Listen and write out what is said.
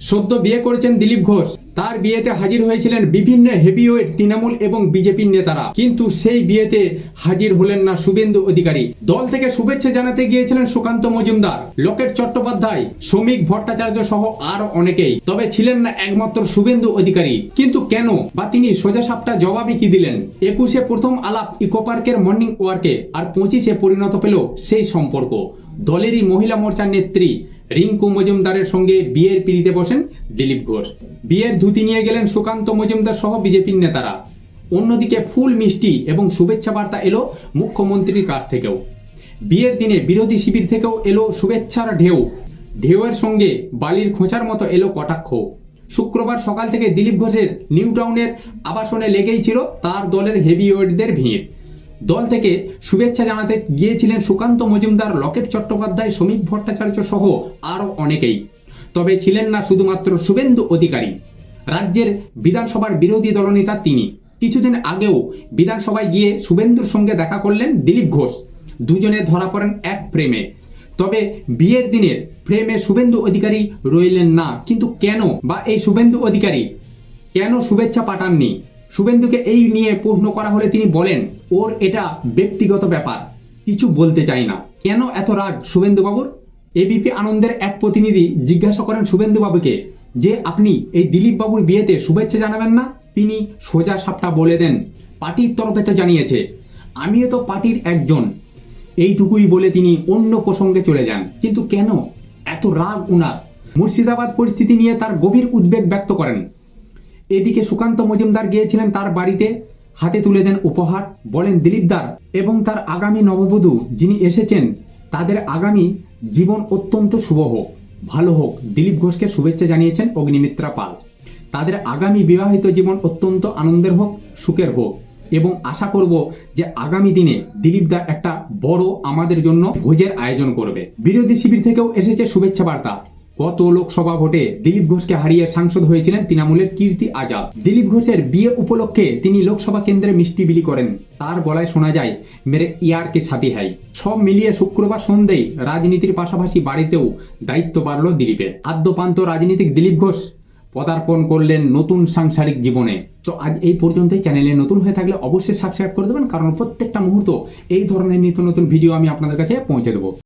সদ্য বিয়ে করেছেন দিলীপ ঘোষ। তার বিয়েতে হাজির হয়েছিলেন বিভিন্ন হেভিওয়েট তৃণমূল এবং বিজেপির নেতারা। কিন্তু সেই বিয়েতে হাজির হলেন না শুভেন্দু অধিকারী। দল থেকে শুভেচ্ছা জানাতে গিয়েছিলেন সুকান্ত মজুমদার, লোকেট চট্টোপাধ্যায়, শ্রমিক ভট্টাচার্য সহ আর অনেকেই। তবে ছিলেন না একমাত্র শুভেন্দু অধিকারী। কিন্তু কেন বা তিনি সোজা সাপটা জবাবই কি দিলেন? একুশে প্রথম আলাপ ইকো পার্কের মর্নিং ওয়ার্কে, আর পঁচিশে পরিণত পেল সেই সম্পর্ক। দলেরই মহিলা মোর্চার নেত্রী রিঙ্কু মজুমদারের সঙ্গে বিয়ের পিড়িতে বসেন দিলীপ ঘোষ। বিয়ের ধুতি নিয়ে গেলেন সুকান্ত মজুমদার সহ বিজেপির নেতারা। অন্যদিকে ফুল মিষ্টি এবং শুভেচ্ছা বার্তা এলো মুখ্যমন্ত্রীর কাছ থেকেও। বিয়ের দিনে বিরোধী শিবির থেকেও এলো শুভেচ্ছার ঢেউ। ঢেউয়ের সঙ্গে বালির খোঁচার মতো এলো কটাক্ষ। শুক্রবার সকাল থেকে দিলীপ ঘোষের নিউ টাউনের আবাসনে লেগেই ছিল তার দলের হেভিওয়েটদের ভিড়। দল থেকে শুভেচ্ছা জানাতে গিয়েছিলেন সুকান্ত মজুমদার, লকেট চট্টোপাধ্যায় শ্রমিক ভট্টাচার্য সহ আরও অনেকেই। তবে ছিলেন না শুধুমাত্র শুভেন্দু অধিকারী। রাজ্যের বিধানসভার বিরোধী দলনেতা তিনি। কিছুদিন আগেও বিধানসভায় গিয়ে শুভেন্দুর সঙ্গে দেখা করলেন দিলীপ ঘোষ। দুজনে ধরা পড়েন এক প্রেমে। তবে বিয়ের দিনের প্রেমে শুভেন্দু অধিকারী রইলেন না। কিন্তু কেন বা এই শুভেন্দু অধিকারী? কেন শুভেচ্ছা পাঠাননি? শুভেন্দুকে এই নিয়ে প্রশ্ন করা হলে তিনি বলেন, ওর এটা ব্যক্তিগত ব্যাপার। কিছু বলতে চাই না। কেন এত রাগ শুভেন্দু বাবুর এবিপি আনন্দের এক প্রতিনিধি জিজ্ঞাসা করেন শুভেন্দু বাবুকে যে আপনি এই দিলীপ বাবুর বিয়েতে শুভেচ্ছা জানাবেন না? তিনি সোজা সাপটা বলে দেন, পার্টির তরফে তো জানিয়েছে। আমিও তো পার্টির একজন। এইটুকুই বলে তিনি অন্য প্রসঙ্গে চলে যান। কিন্তু কেন? এত রাগ উনার। মুর্শিদাবাদ পরিস্থিতি নিয়ে তার গভীর উদ্বেগ ব্যক্ত করেন। এদিকে সুকান্ত মজুমদার গিয়েছিলেন তার বাড়িতে। হাতে তুলে দেন উপহার, বলেন দিলীপদার, এবং তার আগামী নববধূ যিনি এসেছেন, তাদের আগামী জীবন অত্যন্ত শুভ হোক। ভালো হোক, দিলীপ ঘোষকে শুভেচ্ছা জানিয়েছেন অগ্নিমিত্রা পাল। তাদের আগামী বিবাহিত জীবন অত্যন্ত আনন্দের হোক, সুখের হোক, এবং আশা করব যে আগামী দিনে দিলীপদা একটা বড় আমাদের জন্য ভোজের আয়োজন করবে। বিরোধী শিবির থেকেও এসেছে শুভেচ্ছা বার্তা। গত লোকসভা ভোটে দিলীপ ঘোষকে হারিয়ে সাংসদ হয়েছিলেন তৃণমূলের কীর্তি আজাদ। দিলীপ ঘোষের বিয়ে উপলক্ষে তিনি লোকসভা কেন্দ্রে মিষ্টি বিলি করেন। তার গলায় শোনা যায়, মেরে ইয়ারকে সাথী হাই। সব মিলিয়ে শুক্রবার সন্ধ্যেই রাজনীতির পাশাপাশি বাড়িতেও দায়িত্ব বাড়ল দিলীপের। আদ্যপান্ত রাজনীতিক দিলীপ ঘোষ, পদার্পণ করলেন নতুন সাংসারিক জীবনে। তো আজ এই পর্যন্তই। চ্যানেলে নতুন হয়ে থাকলে অবশ্যই সাবস্ক্রাইব করে দেবেন, কারণ প্রত্যেকটা মুহূর্ত এই ধরনের নিত্য নতুন ভিডিও আমি আপনাদের কাছে পৌঁছে দেবো।